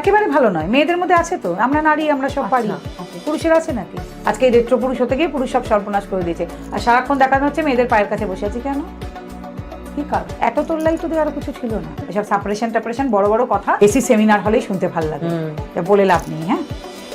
একেবারে ভালো নয়। মেয়েদের মধ্যে আছে তো? আমরা নারী আমরা সব পারি। আচ্ছা, পুরুষের আছে নাকি? আজকে এই রেট্রো পুরুষ হতে গিয়ে পুরুষ সব সর্বনাশ করে দিয়েছে। আর সারাক্ষণ দেখানো হচ্ছে মেয়েদের পায়ের কাছে বসে আছে কেন? কি কাজ? এত তোল্লাই তো আরও কিছু ছিল না। এসব সাপারেশন টাপারেশন বড় বড় কথা। এসি সেমিনার হলেই শুনতে ভালো লাগে। বলে লাভ নেই হ্যাঁ?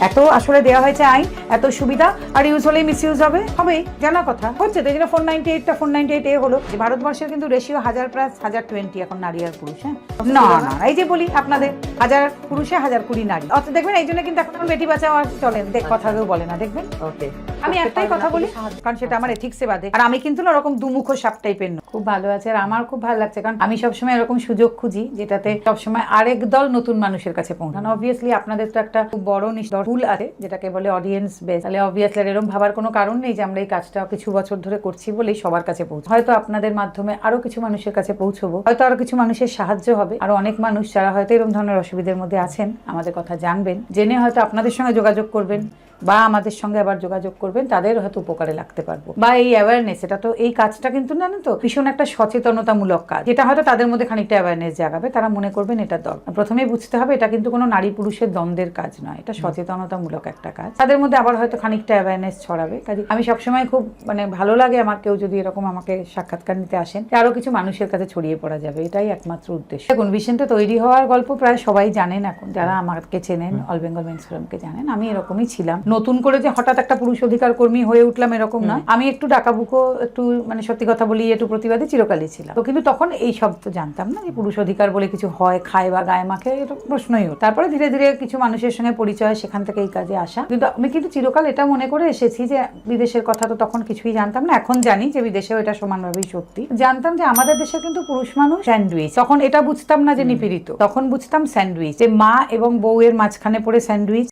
এত আসলে দেওয়া হয়েছে আইন এত সুবিধা আর ইউজ হলেই মিস ইউজ হবে। হবেই জানা কথা। হচ্ছে তো জন্য ফোর নাইনটি এইটটা ফোর নাইনটি এইট এ হলো। যে ভারতবর্ষের কিন্তু রেশিও হাজার প্লাস হাজার টোয়েন্টি এখন নারী আর পুরুষ হ্যাঁ? না না না, এই যে বলি আপনাদের হাজার পুরুষে হাজার কুড়ি নারী। অত দেখবেন এই জন্য কিন্তু এখন বেটি বাঁচাও আর চলেন দেখ কথা কেউ বলে না দেখবেন? ওকে আমি একটাই কথা বলি কারণ সেটা আমার এথিক্সে বাদে। আর আমি কিন্তু না ওরকম দুমুখো সাপ টাইপের না। খুব ভালো আছে আর আমার খুব ভালো লাগছে কারণ আমি সবসময় এরকম সুযোগ খুঁজি যেটাতে সবসময় আরেক দল নতুন মানুষের কাছে পৌঁছানো। অবভিয়াসলি আপনাদের তো একটা খুব বড় টুল আছে যেটাকে বলে অডিয়েন্স বেস তাহলে অবভিয়াসলি এরকম ভাবার কোনো কারণ নেই যে আমরা এই কাজটা কিছু বছর ধরে করছি বলেই সবার কাছে পৌঁছ হয়তো আপনাদের মাধ্যমে আরও কিছু মানুষের কাছে পৌঁছবো হয়তো আরও কিছু মানুষের সাহায্য হবে। আর অনেক মানুষ যারা হয়তো এরকম ধরনের অসুবিধার মধ্যে আছেন আমাদের কথা জানবেন। জেনে হয়তো আপনাদের সঙ্গে যোগাযোগ করবেন। বা আমাদের সঙ্গে আবার যোগাযোগ করবেন তাদের হয়তো উপকারে লাগতে পারব। বা এই অ্যাওয়ারনেস এটা তো এই কাজটা কিন্তু জানেন তো ভীষণ একটা সচেতনতামূলক কাজ। যেটা হয়তো তাদের মধ্যে খানিকটা অ্যাওয়ারনেস জাগাবে তারা মনে করবেন এটা দরকার। প্রথমেই বুঝতে হবে এটা কিন্তু কোনো নারী পুরুষের দ্বন্দ্বের কাজ নয় এটা সচেতনতামূলক একটা কাজ। তাদের মধ্যে আবার হয়তো খানিকটা অ্যাওয়ারনেস ছড়াবে। কাজে আমি সবসময় খুব মানে ভালো লাগে আমার কেউ যদি এরকম আমাকে সাক্ষাৎকার নিতে আসেন আরও কিছু মানুষের কাছে ছড়িয়ে পড়া যাবে এটাই একমাত্র উদ্দেশ্য। দেখুন ভিশনটা তৈরি হওয়ার গল্প প্রায় সবাই জানেন এখন যারা আমাকে চেনেন অল বেঙ্গল মেন্স ফোরামকে জানেন আমি এরকমই ছিলাম। নতুন করে যে হঠাৎ একটা পুরুষ অধিকার কর্মী হয়ে উঠলাম এরকম নয় আমি একটু ডাকাবুকো একটু মানে সত্যি কথা বলি একটু প্রতিবাদী চিরকালই ছিলাম। তো কিন্তু তখন এই সব তো জানতাম না যে পুরুষ অধিকার বলে কিছু হয় খায় বা গায়ে মাখে এটা প্রশ্নই হতো তারপরে ধীরে ধীরে কিছু মানুষের সঙ্গে পরিচয় সেখান থেকে এই কাজে আসা। কিন্তু আমি কিন্তু চিরকাল এটা মনে করে এসেছি যে বিদেশের কথা তো তখন কিছুই জানতাম না এখন জানি যে বিদেশেও এটা সমানভাবেই সত্যি। জানতাম যে আমাদের দেশে কিন্তু পুরুষ মানুষ স্যান্ডউইচ। তখন এটা বুঝতাম না যে নিপীড়িত। তখন বুঝতাম স্যান্ডউইচ। যে মা এবং বউয়ের মাঝখানে পড়ে স্যান্ডউইচ।